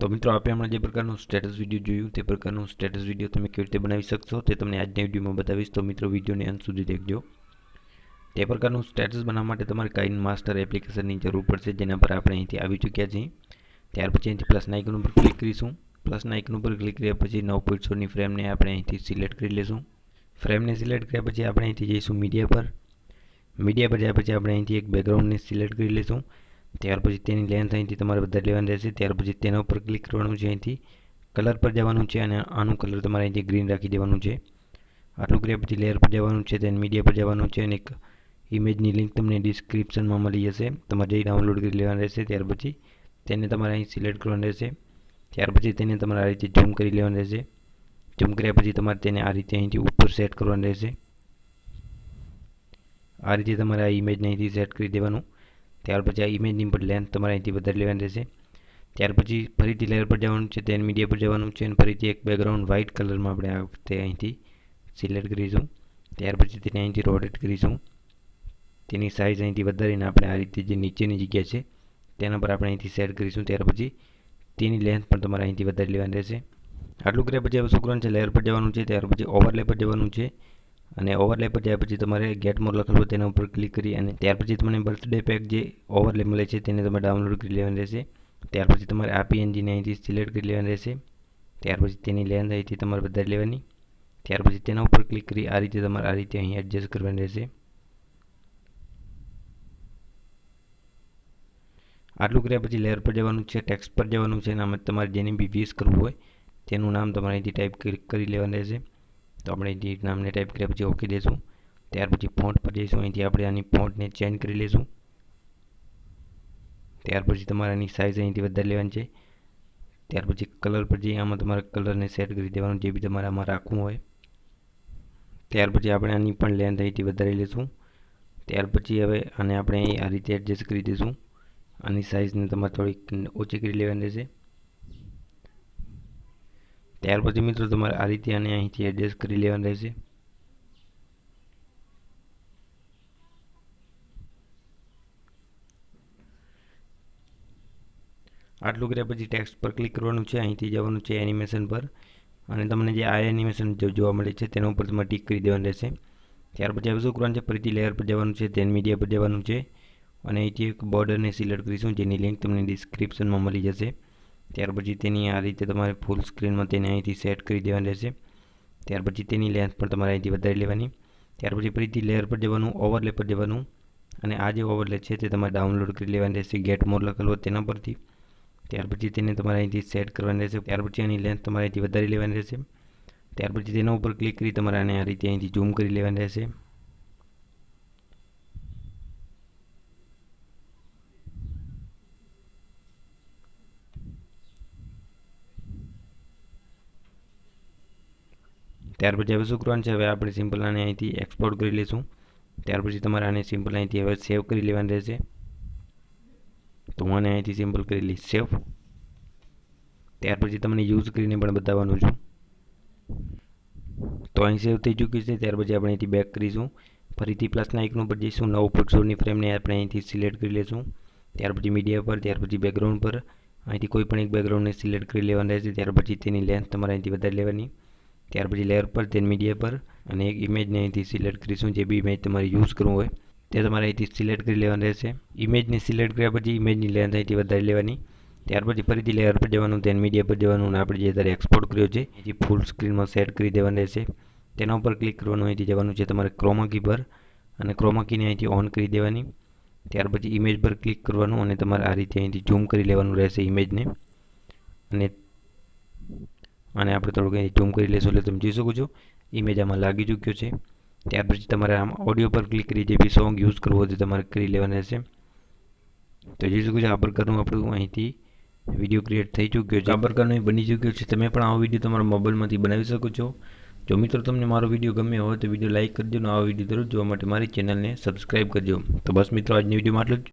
તો મિત્રો, આપણે હમણાં જે પ્રકારનું સ્ટેટસ વીડિયો જોયું, તે પ્રકારનું સ્ટેટસ વીડિયો તમે કેવી રીતે બનાવી શકશો, તે તમને આજના વિડીયોમાં બતાવીશ. તો મિત્રો, વિડીયોને અંત સુધી દેખજો. તે પ્રકારનું સ્ટેટસ બનાવવા માટે તમારે કાઇન માસ્ટર એપ્લિકેશનની જરૂર પડશે, જેના પર આપણે અહીંથી આવી ચૂક્યા છીએ. ત્યાર પછી અહીંથી પ્લસના આઇકન ઉપર ક્લિક કરીશું. પ્લસના આઇકન ઉપર ક્લિક કર્યા પછી નવ પોઈન્ટ સોની ફ્રેમને આપણે અહીંથી સિલેક્ટ કરી લઈશું ફ્રેમને સિલેક્ટ કર્યા પછી આપણે અહીંથી જઈશું મીડિયા પર. મીડિયા પર જાય પછી આપણે અહીંથી એક બેકગ્રાઉન્ડને સિલેક્ટ કરી લઈશું ત્યાર પછી તેની લેન્થ અહીંથી તમારે વધારે લેવાની રહેશે. ત્યાર પછી તેના ઉપર ક્લિક કરવાનું છે અહીંથી. કલર પર જવાનું છે અને આનું કલર તમારે અહીંથી ગ્રીન રાખી દેવાનું છે. આટલું કર્યા પછી લેયર પર જવાનું છે તેને મીડિયા પર જવાનું છે અને એક ઇમેજની લિંક તમને ડિસ્ક્રિપ્શનમાં મળી જશે. તમારે જઈ ડાઉનલોડ કરી લેવાની રહેશે, ત્યાર પછી તેને તમારે અહીં સિલેક્ટ કરવાનું રહેશે. ત્યાર પછી તેને તમારે આ રીતે ઝૂમ કરી લેવાનું રહેશે. ઝૂમ કર્યા પછી તમારે તેને આ રીતે અહીંથી ઉપર સેટ કરવાનું રહેશે. આ રીતે તમારે આ ઇમેજને અહીંથી સેટ કરી દેવાનું. ત્યાર પછી આ ઇમેજની પર લેન્થ તમારે અહીંથી વધારે લેવાની રહેશે. ત્યાર પછી ફરીથી લેયર પર જવાનું છે તેન મીડિયા પર જવાનું છે, અને ફરીથી એક બેકગ્રાઉન્ડ વ્હાઇટ કલરમાં આપણે આ વખતે અહીંથી સિલેક્ટ કરીશું. ત્યાર પછી તેને અહીંથી રોટેટ કરીશું. તેની સાઇઝ અહીંથી વધારીને આપણે આ રીતે જે નીચેની જગ્યા છે, તેના પર આપણે અહીંથી સેટ કરીશું. ત્યાર પછી તેની લેન્થ પણ તમારે અહીંથી વધારે લેવાની રહેશે. આટલું કર્યા પછી હવે શું છે લેયર પર જવાનું છે, ત્યાર પછી ઓવરલે પર જવાનું છે. અને ઓવરલે પર જાય પછી તમારે ગેટ મોર લખેલું તેના ઉપર ક્લિક કરી અને ત્યાર પછી તમને બર્થડે પેક જે ઓવરલે મળે છે તેને તમારે ડાઉનલોડ કરી લેવાની રહેશે. ત્યાર પછી તમારે આ પીએનજીને અહીંથી સિલેક્ટ કરી લેવાની રહેશે. ત્યાર પછી તેની લેન્થ અહીંથી તમારે વધારી લેવાની. ત્યાર પછી તેના ઉપર ક્લિક કરી આ રીતે તમારે આ રીતે અહીં એડજસ્ટ કરવાની રહેશે. આટલું કર્યા પછી લેયર પર જવાનું છે ટેક્સ્ટ પર જવાનું છે અને તમારે જેની બી વીસ કરવું હોય તેનું નામ તમારે અહીંથી ટાઈપ કરી લેવાનું રહેશે. તો આપણે અહીંથી નામને ટાઈપ કર્યા પછી ઓકે દઈશું ત્યાર પછી ફોન્ટ પર જઈશું. અહીંથી આપણે આની ફોન્ટને ચેન્જ કરી લઈશું ત્યાર પછી તમારે આની સાઇઝ અહીંથી વધારે લેવાની છે. ત્યાર પછી કલર પર જઈ આમાં તમારે કલરને સેટ કરી દેવાનું, જે બી તમારે આમાં રાખવું હોય. ત્યાર પછી આપણે આની પણ લેન્થ અહીંથી વધારી લઈશું ત્યાર પછી હવે આને આપણે અહીં આ રીતે એડજસ્ટ કરી દઈશું આની સાઇઝને તમારે થોડીક ઓછી કરી લેવાની રહેશે. ત્યાર પછી મિત્રો તમારે આ રીતે આને અહીંથી એડજસ્ટ કરી લેવાનું રહેશે. આટલું કર્યા પછી ટેક્સ્ટ પર ક્લિક કરવાનું છે, અહીંથી જવાનું છે એનિમેશન પર. અને તમને જે આ એનિમેશન જોવા મળે છે, તેના ઉપર તમારે ટીક કરી દેવાનું રહેશે. ત્યાર પછી હવે શું કરવાનું છે, ફરીથી લેયર પર જવાનું છે તેન મીડિયા પર જવાનું છે. અને અહીંથી એક બોર્ડરને સિલેક્ટ કરીશું, જેની લિંક તમને ડિસ્ક્રિપ્શનમાં મળી જશે. ત્યાર પછી તેની આ રીતે તમારે ફૂલ સ્ક્રીનમાં તેને અહીંથી સેટ કરી દેવાની રહેશે. ત્યાર પછી તેની લેન્થ પણ તમારે અહીંથી વધારી લેવાની. ત્યાર પછી ફરીથી લેયર પર જવાનું ઓવરલે પર જવાનું અને આ જે ઓવરલે છે તે તમારે ડાઉનલોડ કરી લેવાની રહેશે ગેટ મોર લખેલો તેના પરથી. ત્યાર પછી તેને તમારે અહીંથી સેટ કરવાની રહેશે. ત્યાર પછી આની લેન્થ તમારે અહીંથી વધારી લેવાની રહેશે. ત્યાર પછી તેના ઉપર ક્લિક કરી તમારે આને આ રીતે અહીંથી ઝૂમ કરી લેવાની રહેશે. ત્યાર પછી હવે શું કરવાનું છે? હવે આપણે સિમ્પલ આને અહીંથી એક્સપોર્ટ કરી લઈશું. ત્યાર પછી તમારે આને સિમ્પલ અહીંથી હવે સેવ કરી લેવાનું રહેશે. તો હું આને અહીંથી સિમ્પલ કરી લઈશ સેવ ત્યાર પછી તમને યુઝ કરીને પણ બતાવવાનું છું. તો અહીં સેવ થઈ ચૂક્યું છે. ત્યાર પછી આપણે અહીંથી બેક કરીશું. ફરીથી પ્લસના આઇકન ઉપર જઈશું. નવ ફૂટ ફ્રેમને આપણે અહીંથી સિલેક્ટ કરી લઈશું. ત્યાર પછી મીડિયા પર, ત્યાર પછી બેકગ્રાઉન્ડ પર. અહીંથી કોઈ પણ એક બેકગ્રાઉન્ડને સિલેક્ટ કરી લેવાનું રહેશે. ત્યાર પછી તેની લેન્થ તમારે અહીંથી વધારી લેવાની. ત્યાર પછી લેયર પર તેન મીડિયા પર અને એક ઇમેજને અહીંથી સિલેક્ટ કરીશું, જે બી ઇમેજ તમારે યુઝ કરવું હોય, તે તમારે અહીંથી સિલેક્ટ કરી લેવાનું રહેશે. ઇમેજને સિલેક્ટ કર્યા પછી ઇમેજની લેન્થ અહીંથી વધારી લેવાની. ત્યાર પછી ફરીથી લેયર પર જવાનું તેન મીડિયા પર જવાનું અને આપણે જે ત્યારે એક્સપોર્ટ કર્યો છે એથી ફૂલ સ્ક્રીનમાં સેટ કરી દેવાનું રહેશે. તેના ઉપર ક્લિક કરવાનું, અહીંથી જવાનું છે તમારે ક્રોમાકી પર અને ક્રોમાકીને અહીંથી ઓન કરી દેવાની. ત્યાર પછી ઇમેજ પર ક્લિક કરવાનું અને તમારે આ રીતે અહીંથી ઝૂમ કરી લેવાનું રહેશે ઇમેજને અને અને આપણે થોડુંક અહીં ઝૂમ કરી લેશું એટલે તમે જોઈ શકો છો. ઇમેજ આમાં લાગી ચૂક્યો છે. ત્યાર પછી તમારે આમ ઓડિયો પર ક્લિક કરી જે બી સોંગ યુઝ કરવો હોય તમારે કરી લેવાનું રહેશે તો જોઈ શકો છો આ પ્રકારનું આપણું અહીંથી વીડિયો ક્રિએટ થઈ ચૂક્યો છે. આ પ્રકારનો બની ચૂક્યો છે. તમે પણ આવો વીડિયો તમારા મોબાઈલમાંથી બનાવી શકો છો. જો મિત્રો તમને મારો વીડિયો ગમ્યો હોય તો વીડિયો લાઇક કરજો અને આવા વીડિયો દરરોજ જોવા માટે મારી ચેનલને સબસ્ક્રાઈબ કરજો. તો બસ મિત્રો, આજની વિડીયોમાં આટલું જ.